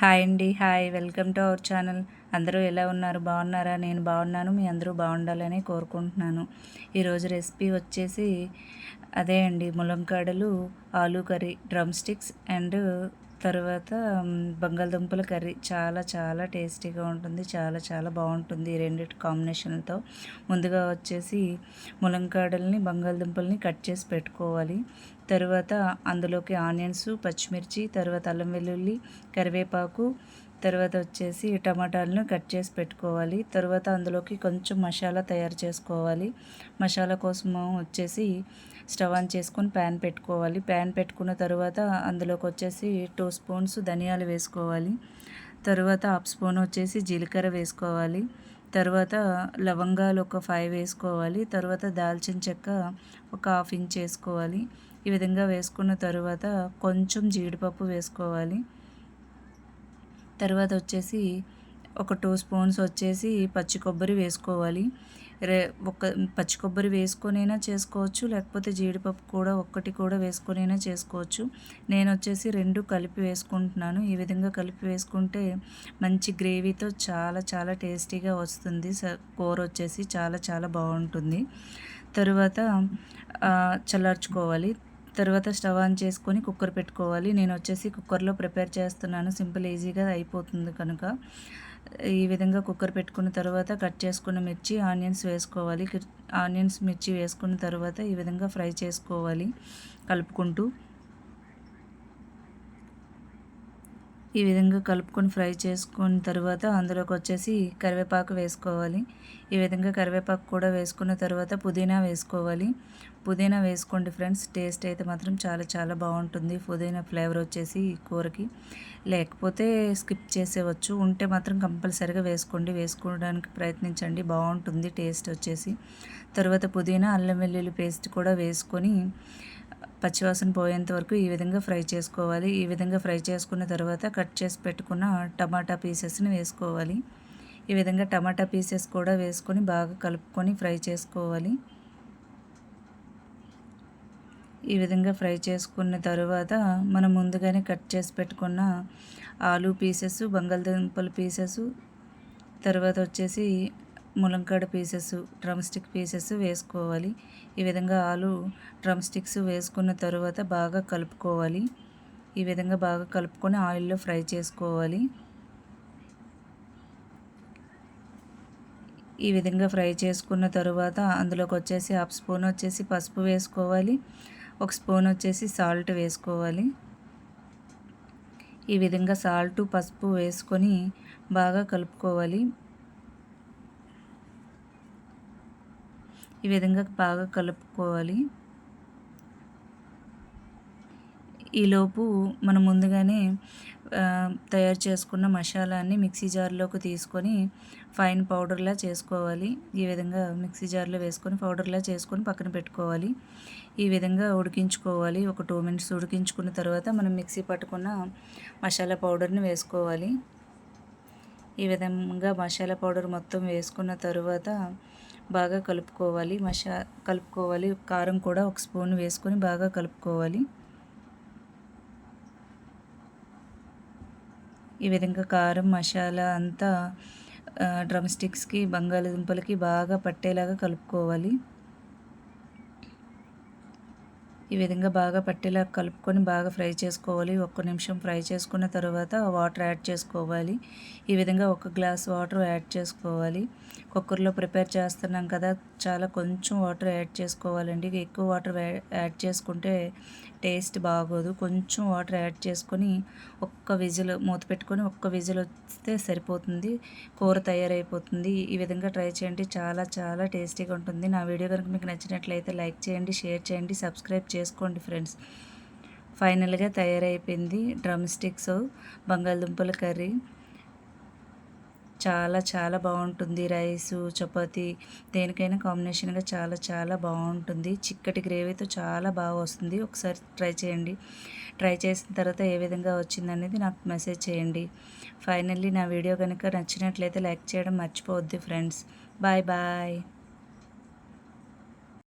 Hi అండి hi. Welcome to our channel. అందరూ ఎలా ఉన్నారు? బాగున్నారా? నేను బాగున్నాను. మీ అందరూ బాగుండాలని కోరుకుంటున్నాను. ఈరోజు రెసిపీ వచ్చేసి అదే అండి. ములంకాడలు aloo curry drum sticks and తర్వాత బంగాళదుంపల కర్రీ చాలా చాలా టేస్టీగా ఉంటుంది. చాలా చాలా బాగుంటుంది ఈ రెండింటి కాంబినేషన్తో ముందుగా వచ్చేసి ములంకాడల్ని బంగాళదుంపల్ని కట్ చేసి పెట్టుకోవాలి. తర్వాత అందులోకి ఆనియన్స్ పచ్చిమిర్చి తర్వాత అల్లం వెల్లుల్లి కరివేపాకు తర్వాత వచ్చేసి టమాటాలను కట్ చేసి పెట్టుకోవాలి. తర్వాత అందులోకి కొంచెం మసాలా తయారు చేసుకోవాలి. మసాలా కోసము వచ్చేసి స్టవ్ ఆన్ చేసుకొని ప్యాన్ పెట్టుకోవాలి. ప్యాన్ పెట్టుకున్న తర్వాత అందులోకి వచ్చేసి టూ స్పూన్స్ ధనియాలు వేసుకోవాలి. తర్వాత హాఫ్ స్పూన్ వచ్చేసి జీలకర్ర వేసుకోవాలి. తర్వాత లవంగాలు ఒక ఫైవ్ వేసుకోవాలి. తర్వాత దాల్చిన చెక్క ఒక హాఫ్ ఇంచ్ వేసుకోవాలి. ఈ విధంగా వేసుకున్న తర్వాత కొంచెం జీడిపప్పు వేసుకోవాలి. తర్వాత వచ్చేసి ఒక టూ స్పూన్స్ వచ్చేసి పచ్చి కొబ్బరి వేసుకోవాలి. రే ఒక పచ్చి కొబ్బరి వేసుకొనైనా చేసుకోవచ్చు లేకపోతే జీడిపప్పు కూడా ఒక్కటి కూడా వేసుకొనైనా చేసుకోవచ్చు. నేను వచ్చేసి రెండు కలిపి వేసుకుంటున్నాను. ఈ విధంగా కలిపి వేసుకుంటే మంచి గ్రేవీతో చాలా చాలా టేస్టీగా వస్తుంది. కూర వచ్చేసి చాలా చాలా బాగుంటుంది. తరువాత చల్లార్చుకోవాలి. తర్వాత స్టవ్ ఆన్ చేసుకొని కుక్కర్ పెట్టుకోవాలి. నేను వచ్చేసి కుక్కర్లో ప్రిపేర్ చేస్తున్నాను. సింపుల్ ఈజీగా అయిపోతుంది కనుక. ఈ విధంగా కుక్కర్ పెట్టుకున్న తర్వాత కట్ చేసుకున్న మిర్చి ఆనియన్స్ వేసుకోవాలి. ఆనియన్స్ మిర్చి వేసుకున్న తర్వాత ఈ విధంగా ఫ్రై చేసుకోవాలి. కలుపుకుంటూ ఈ విధంగా కలుపుకొని ఫ్రై చేసుకున్న తర్వాత అందులోకి వచ్చేసి కరివేపాకు వేసుకోవాలి. ఈ విధంగా కరివేపాకు కూడా వేసుకున్న తర్వాత పుదీనా వేసుకోవాలి. పుదీనా వేసుకోండి ఫ్రెండ్స్ టేస్ట్ అయితే మాత్రం చాలా చాలా బాగుంటుంది. పుదీనా ఫ్లేవర్ వచ్చేసి కూరకి. లేకపోతే స్కిప్ చేసేవచ్చు ఉంటే మాత్రం కంపల్సరిగా వేసుకోండి. వేసుకోవడానికి ప్రయత్నించండి. బాగుంటుంది టేస్ట్ వచ్చేసి. తర్వాత పుదీనా అల్లం వెల్లుల్లి పేస్ట్ కూడా వేసుకొని పచ్చివాసన పోయేంత వరకు ఈ విధంగా ఫ్రై చేసుకోవాలి. ఈ విధంగా ఫ్రై చేసుకున్న తర్వాత కట్ చేసి పెట్టుకున్న టమాటా పీసెస్ని వేసుకోవాలి. ఈ విధంగా టమాటా పీసెస్ కూడా వేసుకొని బాగా కలుపుకొని ఫ్రై చేసుకోవాలి. ఈ విధంగా ఫ్రై చేసుకున్న తర్వాత మనం ముందుగానే కట్ చేసి పెట్టుకున్న ఆలు పీసెస్ బంగాళదుంపల పీసెస్ తర్వాత వచ్చేసి ములంకాడ పీసెస్ డ్రమ్ స్టిక్ పీసెస్ వేసుకోవాలి. ఈ విధంగా ఆలు డ్రమ్ స్టిక్స్ వేసుకున్న తర్వాత బాగా కలుపుకోవాలి. ఈ విధంగా బాగా కలుపుకొని ఆయిల్లో ఫ్రై చేసుకోవాలి. ఈ విధంగా ఫ్రై చేసుకున్న తర్వాత అందులోకి వచ్చేసి హాఫ్ స్పూన్ వచ్చేసి పసుపు వేసుకోవాలి. ఒక స్పూన్ వచ్చేసి సాల్ట్ వేసుకోవాలి. ఈ విధంగా సాల్ట్ పసుపు వేసుకొని బాగా కలుపుకోవాలి. ఈ విధంగా బాగా కలుపుకోవాలి. ఈలోపు మనం ముందుగానే తయారు చేసుకున్న మసాలాన్ని మిక్సీ జార్లోకి తీసుకొని ఫైన్ పౌడర్లా చేసుకోవాలి. ఈ విధంగా మిక్సీ జార్లో వేసుకొని పౌడర్లా చేసుకొని పక్కన పెట్టుకోవాలి. ఈ విధంగా ఉడికించుకోవాలి. ఒక టూ మినిట్స్ ఉడికించుకున్న తర్వాత మనం మిక్సీ పట్టుకున్న మసాలా పౌడర్ని వేసుకోవాలి. ఈ విధంగా మసాలా పౌడర్ మొత్తం వేసుకున్న తర్వాత బాగా కలుపుకోవాలి. మసా కలుపుకోవాలి. కారం కూడా ఒక స్పూన్ వేసుకొని బాగా కలుపుకోవాలి. ఈ విధంగా కారం మసాలా అంతా డ్రమ్ స్టిక్స్కి బంగాళదుంపలకి బాగా పట్టేలాగా కలుపుకోవాలి. ఈ విధంగా బాగా పట్టేలా కలుపుకొని బాగా ఫ్రై చేసుకోవాలి. ఒక్క నిమిషం ఫ్రై చేసుకున్న తర్వాత వాటర్ యాడ్ చేసుకోవాలి. ఈ విధంగా ఒక గ్లాస్ వాటర్ యాడ్ చేసుకోవాలి. కుక్కర్లో ప్రిపేర్ చేస్తున్నాం కదా చాలా కొంచెం వాటర్ యాడ్ చేసుకోవాలండి. ఎక్కువ వాటర్ యాడ్ చేసుకుంటే టేస్ట్ బాగోదు. కొంచెం వాటర్ యాడ్ చేసుకొని ఒక్క విజిల్ మూత పెట్టుకొని ఒక్క విజిల్ వస్తే సరిపోతుంది. కూర తయారైపోతుంది. ఈ విధంగా ట్రై చేయండి. చాలా చాలా టేస్టీగా ఉంటుంది. నా వీడియో కనుక మీకు నచ్చినట్లయితే లైక్ చేయండి షేర్ చేయండి సబ్స్క్రైబ్ చేసుకోండి ఫ్రెండ్స్. ఫైనల్గా తయారైపోయింది డ్రమ్ స్టిక్స్ బంగాళదుంపల కర్రీ. చాలా చాలా బాగుంటుంది. రైసు చపాతి దేనికైనా కాంబినేషన్గా చాలా చాలా బాగుంటుంది. చిక్కటి గ్రేవీతో చాలా బాగా వస్తుంది. ఒకసారి ట్రై చేయండి. ట్రై చేసిన తర్వాత ఏ విధంగా వచ్చిందనేది నాకు మెసేజ్ చేయండి. ఫైనల్లీ నా వీడియో కనుక నచ్చినట్లయితే లైక్ చేయడం మర్చిపోవద్దు ఫ్రెండ్స్. Bye bye.